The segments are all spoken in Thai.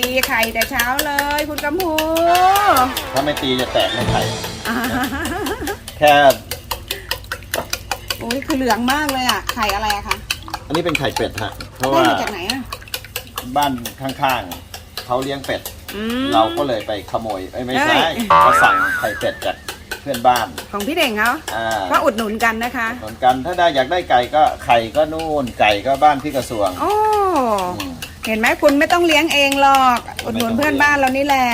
ตีไข่แต่เช้าเลย คุณกำพูถ้าไม่ตีจะแตกในไข่อ่าแค่ โอ้ยคือเหลืองมากเลยอะ ไข่อะไรอะคะอันนี้เป็นไข่เป็ดฮะเพราะได้ว่ามาจากไหนอะบ้านข้างๆเขาเลี้ยงเป็ด อืม เราก็เลยไปขโมยเอ้ยไม่ใช่เอ้ยเขาสั่งไข่เป็ดจากเพื่อนบ้านของพี่เด่งเขาอ่าก็อุดหนุนกันนะคะ เหมือนกันถ้าได้อยากได้ไก่ก็ไข่ก็นู่นไก่ก็บ้านพี่กระทรวงโอ้ อืม เห็นไหมคุณไม่ต้องเลี้ยงเองหรอกอุดหนุนไม่ต้องเพื่อนบ้านเรานี่แหละ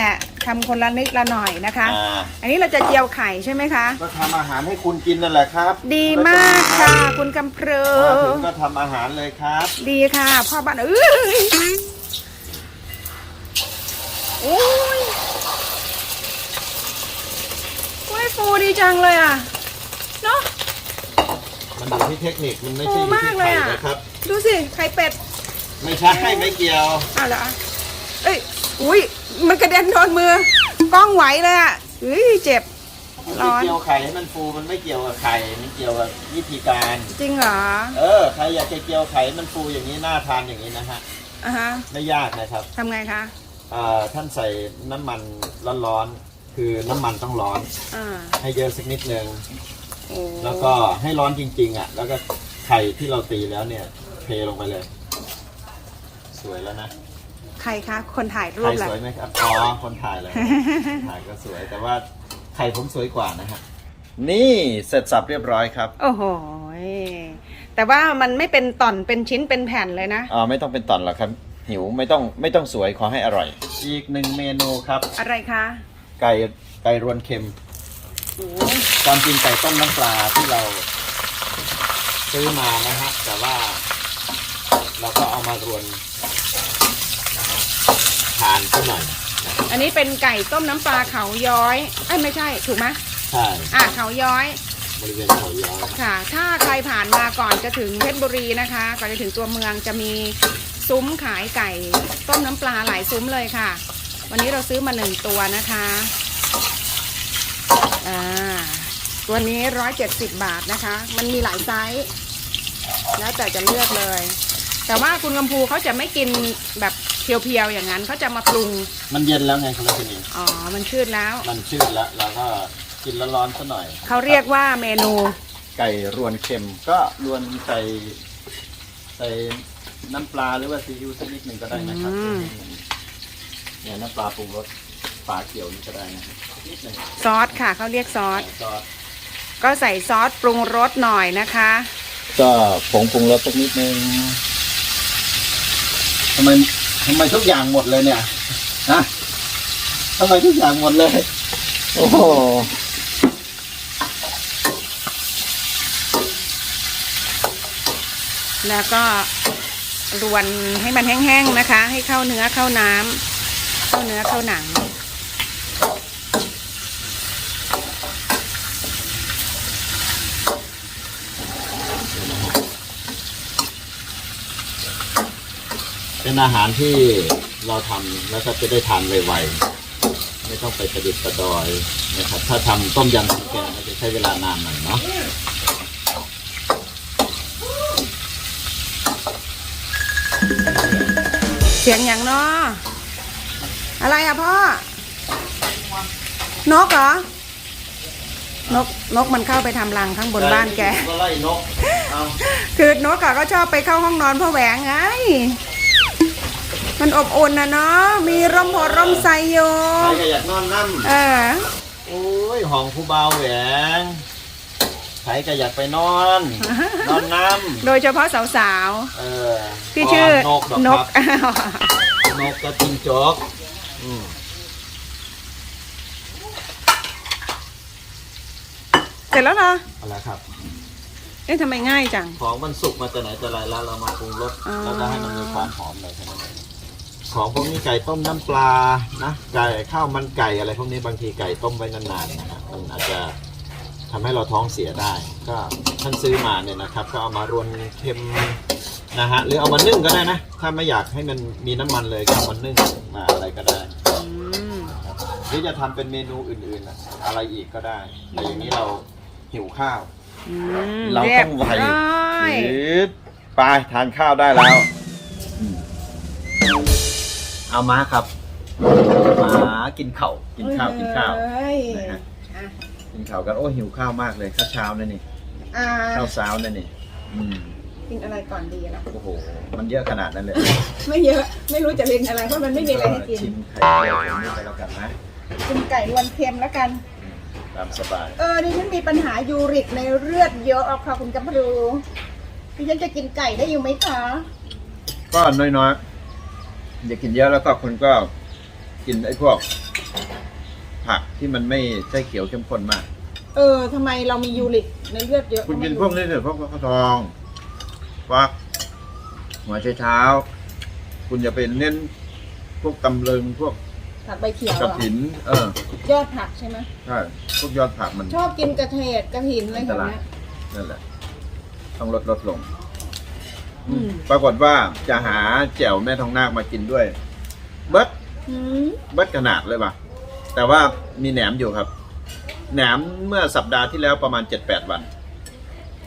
ทำคนละนิดละหน่อยนะคะ อ่า อันนี้เราจะเจียวไข่ใช่ไหมคะ ก็ทำอาหารให้คุณกินนั่นแหละครับดีมากค่ะ คุณกำเพรมาถึองก็ทำอาหารเลยครับ ดีค่ะพ่อบ้านเอ้ยโอ้ยโอ้ยฟูดีจังเลยอะเนาะ มันอยู่ที่เทคนิคมันไม่ใช่อโอ้ยู่มากที่เลยไข่อะนะครับ ดูสิ ไข่เป็ด ไม่ใช่ไม่เกี่ยว อ้าวเหรอเอ้ย อุ้ย มันกระเด็นโดนมือ กล้องไหวเลยอะเฮ้ย เจ็บ มันร้ไม่อน เกี่ยวไข่ให้มันฟูมันไม่เกี่ยวกับไข่มันเกี่ยวกับวิธีการ จริงเหรอ เออใครอยากจะเกี่ยวไข่ให้มันฟูอย่างนี้น่าทานอย่างนี้นะฮะอะฮะไม่ยากนะครับทำไงคะอ่าท่านใส่น้ำมันร้อนๆคือน้ำมันต้องร้อน อ่าให้เยอะสักนิดนึงโอ้แล้วก็ให้ร้อนจริง ๆอะแล้วก็ไข่ที่เราตีแล้วเนี่ยเทลงไปเลยส วยแล้วนะใครคะ คนถ่ายรูไข่ปแหละสวยไหมครับอ๋อคนถ่ายเลยถ่ายก็สวยแต่ว่าไข่ผมสวยกว่านะฮะนี่เสร็จสับเรียบร้อยครับ โอ้โหยแต่ว่ามันไม่เป็นต่อนเป็นชิ้นเป็นแผ่นเลยนะอ่าไม่ต้องเป็นตอนหรอกครับ หิวไม่ต้องไม่ต้องสวยขอให้อร่อย อีกหนึ่งเมนูครับ อะไรคะ ไก่ไก่รวนเค็มโอ้ความจริงไก่ต้มน้ำปลาที่เราซื้อมานะฮะแต่ว่า เราก็เอามารวนทานสักหน่อยอันนี้เป็นไก่ต้มน้ำปลาเขาย้อยเอ้ยไม่ใช่ถูกไหมใช่อะเขาย้อย บริเวณเขาย้อยค่ะ ถ้าใครผ่านมาก่อนจะถึงเพชรบุรีนะคะ ก่อนจะถึงตัวเมืองจะมีซุ้มขายไก่ต้มน้ำปลาหลายซุ้มเลยค่ะ วันนี้เราซื้อมาหนึ่งตัวนะคะอ่าตัวนี้ร้อยเจ็ดสิบบาทนะคะ มันมีหลายไซส์แล้วแต่จะเลือกเลย แต่ว่าคุณกำพูเขาจะไม่กินแบบ เพียวๆอย่างนั้นเขาจะมาปรุง มันเย็นแล้วไงคุณรัชนีอ๋อ มันชืดแล้ว มันชืดแล้วเราก็กินร้อนๆสักหน่อย เขาเรียกว่าเมนู ไก่รวนเค็มก็รวนใส่ใส่น้ำปลาหรือว่าซีอิ๊วสักนิดหนึ่งก็ได้นะครับอืม เนี่ยน้ำปลาปรุงรสปลาเขียวนี่ก็ได้นะครับนิดหนึ่งซอสค่ะ เขาเรียกซอส ซอสก็ใส่ซอสปรุงรสหน่อยนะคะ ก็ผงปรุงรสสักนิดนึงทำไม ทำไมทุกอย่างหมดเลยเนี่ยนะทำไมทุกอย่างหมดเลย โอ้โหแล้วก็รวนให้มันแห้งๆนะคะ ให้เข้าเนื้อเข้าน้ำเข้าเนื้อเข้าหนัง เป็นอาหารที่เราทำแล้วก็จะได้ทานไวๆไม่ต้องไปประดิษฐ์ประดอยนะครับ ถ้าทำต้มยำพริกแกงก็จะใช้เวลานานหน่อยเนาะเสียงอย่างเนาะอะไรอะพ่อ นกเหรอ นกนกมันเข้าไปทำรังข้างบนบ้านแก ก็ไล่นก เอา คือนกอะก็ชอบไปเข้าห้องนอนพ่อแหวงไง มันอบอุ่นนะเนาะ มีร่มโพร่มใสอยู่ใครก็อยากนอนน้เออำโอ้ยห้องผู้เบาแหวงใครก็อยากไปนอน นอนน้โดยเฉพาะสาวำเออๆ ที่ชื่อ นกดอกนคกรับนกกระจิงจกอืมเสร็จแล้วเหรอเอาละครับ เอ๊ะทำไมง่ายจัง ของมันสุกมาแต่ไหนแต่ไรแล้วเรามาปรุงรสอ๋อ แล้วก็ให้มันมีความหอมเลยแค่นั้นเอง ของพวกนี้ไก่ต้มน้ำปลานะไก่ข้าวมันไก่อะไรพวกนี้บางทีไก่ต้มไว้นานๆนะครับมันอาจจะทำให้เราท้องเสียได้ ก็ท่านซื้อมาเนี่ยนะครับ ก็เอามารวนเค็มนะฮะหรือเอามานึ่งก็ได้นะ ถ้าไม่อยากให้มันมีน้ำมันเลยก็เอามานึ่งมาอะไรก็ได้อืมหรือจะทำเป็นเมนูอื่นๆนะอะไรอีกก็ได้แต่อย่างนี้เราหิวข้าวอืมเราเรียต้บองไวร้อยยืดไปทานข้าวได้แล้วอ เอามาครับมากินข้าวกินข้าวกินข้าว เอ้ยนะฮะ อะกินข้าวกันโอ้หิวข้าวมากเลยข้าวเช้านั่นนี่อ่าข้าวเช้านั่นนี่อืมกินอะไรก่อนดีล่ะ โอ้โหมันเยอะขนาดนั้นเลยไม่เยอะ ไม่รู้จะเล่นอะไรเพราะมันไม่มีอะไรให้กิน ชิมไข่เจียวผมนี่ไปแล้วกันนะกินไก่รวนเค็มแล้วกันตามสบายเออดิฉันมีปัญหายูริกในเลือดเยอะอะค่ะคุณกัมพรูดิฉันจะกินไก่ได้อยู่ไหมคะ ก็น้อยๆ อย่ากินเยอะแล้วก็คุณก็กินไอ้พวก ผักที่มันไม่ใช่เขียวเข้มข้นมาก เออทำไมเรามียูริกในเลือดเยอะคุณกินพวกนี้เถอะพวกข้าวทองฟักหัวไชเท้า คุณอย่าไปเน้นพวกตำเลิงพวกผักใบเขียวกระเหรอถิน เออยอดผักใช่ไหมใช่พวกยอดผักมัน ชอบกินกระเทศกระถินอะไรแบบเนี้ย นั่นแหละ ต้องลดลดลง อืม ปรากฏว่าจะหาแจ่วแม่ทองนาคมากินด้วย เบิดอืมเบิดขนาดเลยป่ะ แต่ว่ามีแหนมอยู่ครับ แหนมเมื่อสัปดาห์ที่แล้วประมาณ 7-8 วัน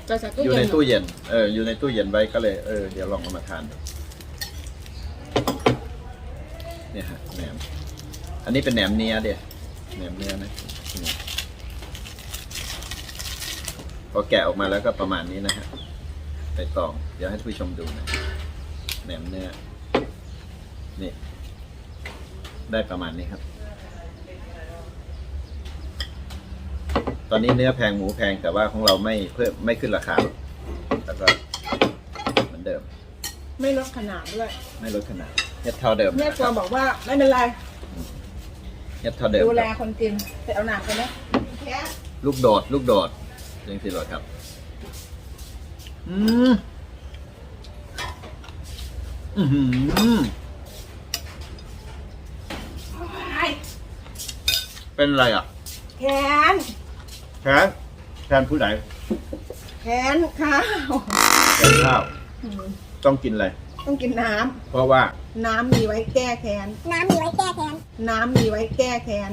จะใส่ตู้อยู่เย็ในนเหรตู้เย็น เออ อยู่ในตู้เย็นไว้ก็เลย เออ เดี๋ยวลองเอามาทานดูเนี่ยฮะแหนม อันนี้เป็นแหนมเนื้อเดียแหนมเนื้อนะนี่พอแกะออกมาแล้วก็ประมาณนี้นะฮะ ใส่ตองเดี๋ยวให้ผู้ชมดูนะแหนมเนื้อนี่ได้ประมาณนี้ครับ ตอนนี้เนื้อแพงหมูแพงแต่ว่าของเราไม่เพิ่มไม่ขึ้นราคาแล้วก็เหมือนเดิม ไม่ลดขนาดด้วย ไม่ลดขนาดเฮ็ดเท่าเดิมแม่นะคครัวรับบอกว่าไม่เป็นไรเฮ็ดเท่าเดิมดูแลครับคนกินแต่เอาหนักไปนะแค่ลูกโดด ลูกโดดยังสิโดดครับ อืมอือหือเป็นอะไรอะ แขนแทนแทนผู้ใดแขนข้าวแทนข้าว อืมต้องกินอะไร ต้องกินน้ำ เพราะว่าน้ำมีไว้แก้แค้น น้ำมีไว้แก้แค้น น้ำมีไว้แก้แค้น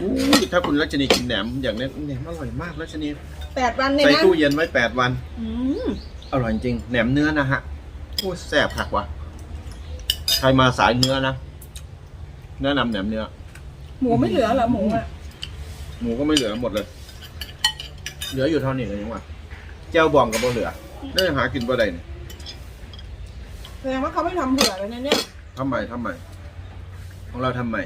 อู้ถ้าคุณรัชนีกินแหนมอย่างนี้แหนมอร่อยมากรัชนีแปดวันเลยใส่นะตู้เย็นไว้แปดวัน อืมอร่อยจริงแหนมเนื้อนะฮะโอ้แซ่บผักวะใครมาสายเนื้อนะแนะนำแหนมเนื้อ หมูไม่เหลือเหรอหมูอะหมูก็ไม่เหลือหมดเลย เหลืออยู่เท่านี้เลยยังวะเจ้าบองกับโบเหลือได้หากินบ่ได้นี่แสดงว่าเขาไม่ทำเผื่อเลยนะเนี่ยทำไมทำไมของเราทำไม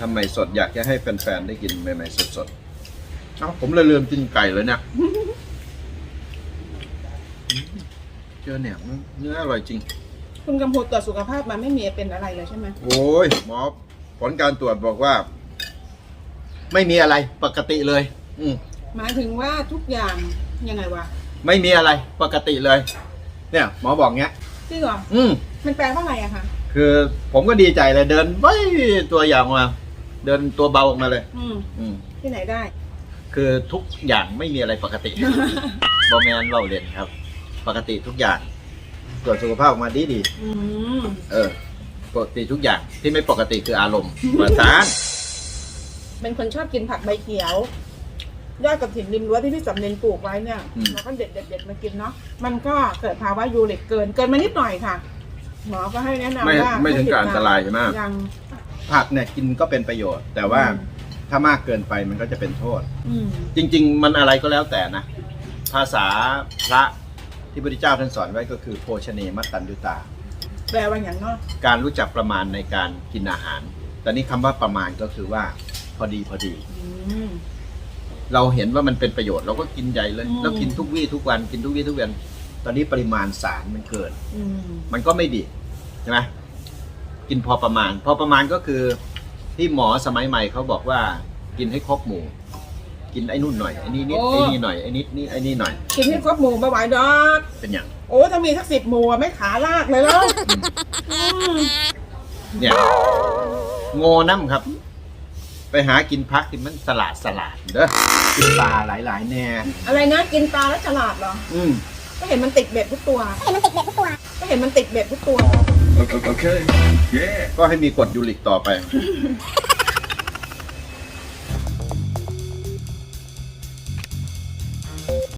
ทำไมสดอยากจะให้แฟนๆได้กินใหม่ๆสดๆเอ้าผมเลยลืมกินไก่เลยเนี่ยเจอแหนมเนื้ออร่อยจริง คุณกำพูตรวจสุขภาพมาไม่มีเป็นอะไรเลยใช่ไหมโอ้ยหมอผลการตรวจบอกว่า ไม่มีอะไรปกติเลย อืมหมายถึงว่าทุกอย่างยังไงวะไม่มีอะไรปกติเลย เนี่ย หมอบอกเงี้ย จริงเหรออืมมันแปลว่าอะไรอะคะ คือผมก็ดีใจเลยเดินไว้ตัวอย่างออกมา เดินตัวเบาออกมาเลย อืมอืมที่ไหนได้ คือทุกอย่างไม่มีอะไรปกติ บอแมนเราเรียนครับ ปกติทุกอย่างตรวจสุขภาพออกมาดีดีอืมๆเออ ปกติทุกอย่างที่ไม่ปกติคืออารมณ์ประสานเป็นคนชอบกินผักใบเขียวยอดกับถิ่นริมรั้วที่พี่สำเนียงปลูกไว้เนี่ยเราก็เด็ดเด็ดเด็ดๆๆมากินเนาะมันก็เกิดภาวะยูริกเกินเกินมานิดหน่อยค่ะ หมอก็ให้แนะนำไม่ว่าไม่ถึงกับอันตรายใช่ไหมยัง ผักเนี่ยกินก็เป็นประโยชน์ แต่ว่าอืมถ้ามากเกินไปมันก็จะเป็นโทษ อืมจริง ๆ มันอะไรก็แล้วแต่นะ ภาษาพระที่พระพุทธเจ้าท่านสอนไว้ก็คือโภชเนมัตตัญญุตา แปลว่าอย่างเนาะการรู้จักประมาณในการกินอาหาร แต่นี่คำว่าประมาณก็คือว่าพอดีพอดี อืม เราเห็นว่ามันเป็นประโยชน์เราก็กินใหญ่เลยอืม แล้วกินทุกวี่ทุกวันกินทุกวี่ทุกวันตอนนี้ปริมาณสารมันเกิน อืมมันก็ไม่ดีใช่ไหม กินพอประมาณ พอประมาณก็คือที่หมอสมัยใหม่เขาบอกว่ากินให้ครบหมู่ กินไอ้นู่นหน่อยไอ้นี่นิดไอ้นี่หน่อยไอ้นิดนี่ไอ้นี่หน่อย กินให้ครบหมูบะหวายดอกเป็นอย่างโอ้ถ้ามีสักสิบหมูอะไม่ขาลากเลยแล้วอืมเนี่ยโง่น้ำครับ ไปหากินพักกินมันสลัดสลัดเด้อกินปลาหลายๆแน่อะไรนะกินปลาแล้วฉลาดเหรอ อืมก็เห็นมันติดเบ็ดทุกตัวเห็นมันติดเบ็ดทุกตัว ก็เห็นมันติดเบ็ดทุกตัว โอเคก็ให้มีกฎยูริกต่อไป